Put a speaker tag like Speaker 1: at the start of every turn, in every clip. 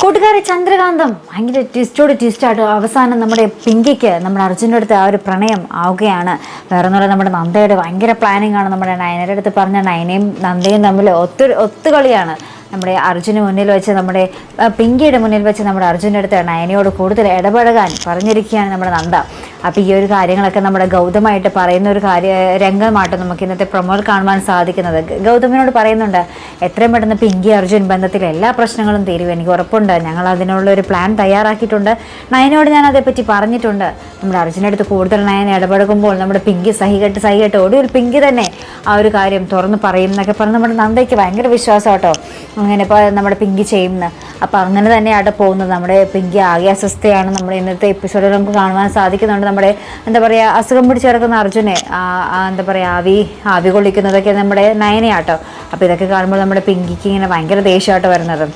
Speaker 1: കൂട്ടുകാരെ ചന്ദ്രകാന്തം. ഭയങ്കര ട്വിസ്റ്റോട് ട്വിസ്റ്റായിട്ട് അവസാനം നമ്മുടെ പിങ്കിക്ക് നമ്മുടെ അർജുന്റെ അടുത്ത് ആ ഒരു പ്രണയം ആവുകയാണ്. വേറെ ഒന്നുമില്ല നമ്മുടെ നന്ദയുടെ ഭയങ്കര പ്ലാനിങ് ആണ് നമ്മുടെ നയനയുടെ അടുത്ത് പറഞ്ഞ നയനയും നന്ദയും തമ്മിൽ ഒത്തു ഒത്തുകളിയാണ്. നമ്മുടെ അർജുന് മുന്നിൽ വെച്ച് നമ്മുടെ പിങ്കിയുടെ മുന്നിൽ വെച്ച് നമ്മുടെ അർജുന്റെ അടുത്ത് നയനയോട് കൂടുതൽ ഇടപഴകാൻ പറഞ്ഞിരിക്കുകയാണ് നമ്മുടെ നന്ദ. അപ്പോൾ ഈ ഒരു കാര്യങ്ങളൊക്കെ നമ്മുടെ ഗൗതമായിട്ട് പറയുന്ന ഒരു കാര്യ രംഗമായിട്ട് നമുക്ക് ഇന്നത്തെ പ്രൊമോയിൽ കാണുവാൻ സാധിക്കുന്നത്. ഗൗതമിനോട് പറയുന്നുണ്ട് എത്രയും പെട്ടെന്ന് പിങ്കി അർജുൻ ബന്ധത്തിൽ എല്ലാ പ്രശ്നങ്ങളും തീരും എനിക്ക് ഉറപ്പുണ്ട്. ഞങ്ങൾ അതിനുള്ള ഒരു പ്ലാൻ തയ്യാറാക്കിയിട്ടുണ്ട്. നയനോട് ഞാൻ അതേപ്പറ്റി പറഞ്ഞിട്ടുണ്ട്. നമ്മുടെ അർജുന്റെ അടുത്ത് കൂടുതൽ നയൻ ഇടപഴകുമ്പോൾ നമ്മുടെ പിങ്കി സഹികെട്ട് സഹികെട്ട് ഒടുവിൽ പിങ്കി തന്നെ ആ ഒരു കാര്യം തുറന്ന് പറയും എന്നൊക്കെ പറഞ്ഞ് നമ്മുടെ നന്ദയ്ക്ക് ഭയങ്കര വിശ്വാസം കേട്ടോ. അങ്ങനെ ഇപ്പോൾ നമ്മുടെ പിങ്കി ചെയ്യുന്ന അപ്പോൾ അങ്ങനെ തന്നെ തന്നെയാണ് പോകുന്നത്. നമ്മുടെ പിങ്കി ആകെ അസ്വസ്ഥയാണ്. നമ്മുടെ ഇന്നത്തെ എപ്പിസോഡിൽ നമുക്ക് കാണുവാൻ സാധിക്കുന്നുണ്ട്. നമ്മുടെ എന്താ പറയുക അസുഖം പിടിച്ച് കിടക്കുന്ന അർജുനെ എന്താ പറയുക ആവി ആവി കൊള്ളിക്കുന്നതൊക്കെ നമ്മുടെ നയനയാട്ടോ. അപ്പോൾ ഇതൊക്കെ കാണുമ്പോൾ നമ്മുടെ പിങ്കിക്ക് ഇങ്ങനെ ഭയങ്കര ദേഷ്യമായിട്ട് വരുന്നത്.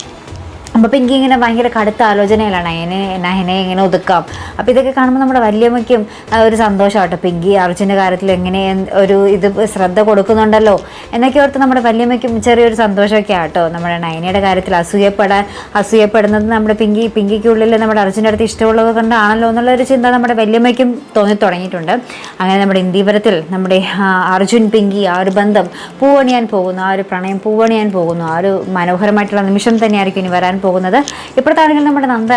Speaker 1: അപ്പോൾ എനിക്ക് ഇങ്ങനെ ഭയങ്കര കടുത്ത ആലോചനയിലാണ്. അതിനെ നഹനെ ഇങ്ങനെ ഒതുക്കാം. അപ്പോൾ ഇതൊക്കെ കാണുമ്പോൾ നമ്മുടെ വല്യമ്മയ്ക്കും ഒരു സന്തോഷമാട്ടോ പിങ്കി അർജുന്റെ കാര്യത്തിൽ എങ്ങനെ ഒരു ഇത് ശ്രദ്ധ കൊടുക്കുന്നുണ്ടല്ലോ? എന്നൊക്കെ ഓർത്ത് നമ്മുടെ വല്യമ്മയ്ക്കും ചെറിയൊരു സന്തോഷമൊക്കെ ആട്ടോ. നമ്മുടെ നയനയുടെ കാര്യത്തിൽ അസൂയപ്പെടാൻ അസൂയപ്പെടുന്നത് നമ്മുടെ പിങ്കി പിങ്കിക്കുള്ളിൽ നമ്മുടെ അർജുന്റെ അടുത്ത് ഇഷ്ടമുള്ളത് കൊണ്ടാണല്ലോ എന്നുള്ള ഒരു ചിന്ത നമ്മുടെ വല്യമ്മയ്ക്കും തോന്നി തുടങ്ങിയിട്ടുണ്ട്. അങ്ങനെ നമ്മുടെ ഇന്ത്യപുരത്തിൽ നമ്മുടെ അർജുൻ പിങ്കി ആ ഒരു ബന്ധം പൂവണിയാൻ പോകുന്നു. ആ ഒരു പ്രണയം പൂവണിയാൻ പോകുന്നു. ആ ഒരു മനോഹരമായിട്ടുള്ള നിമിഷം തന്നെയായിരിക്കും ഇനി വരാൻ പോകുന്നത് ഇപ്പോഴത്താണെങ്കിൽ നമ്മുടെ നന്ദ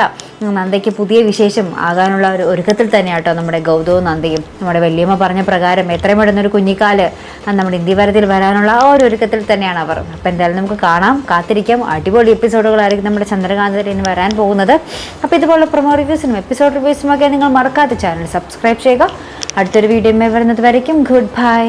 Speaker 1: നന്ദയ്ക്ക് പുതിയ വിശേഷം ആകാനുള്ള ഒരു ഒരുക്കത്തിൽ തന്നെയാട്ടോ നമ്മുടെ ഗൗതവും നന്ദയും. നമ്മുടെ വല്യമ്മ പറഞ്ഞ പ്രകാരം എത്രയും പെടുന്ന ഒരു കുഞ്ഞിക്കാൽ നമ്മുടെ ഇന്ത്യവരത്തിൽ വരാനുള്ള ആ ഒരു ഒരുക്കത്തിൽ തന്നെയാണ് അവർ. അപ്പം എന്തായാലും നമുക്ക് കാണാം കാത്തിരിക്കാം. അടിപൊളി എപ്പിസോഡുകളായിരിക്കും നമ്മുടെ ചന്ദ്രകാന്തത്തിൽ ഇനി വരാൻ പോകുന്നത്. അപ്പോൾ ഇതുപോലെ പ്രൊമോ റിവ്യൂസിനും എപ്പിസോഡ് റിവ്യൂസിനും ഒക്കെ നിങ്ങൾ മറക്കാത്ത ചാനൽ സബ്സ്ക്രൈബ് ചെയ്യുക. അടുത്തൊരു വീഡിയോ വരുന്നത് വരയ്ക്കും. Good bye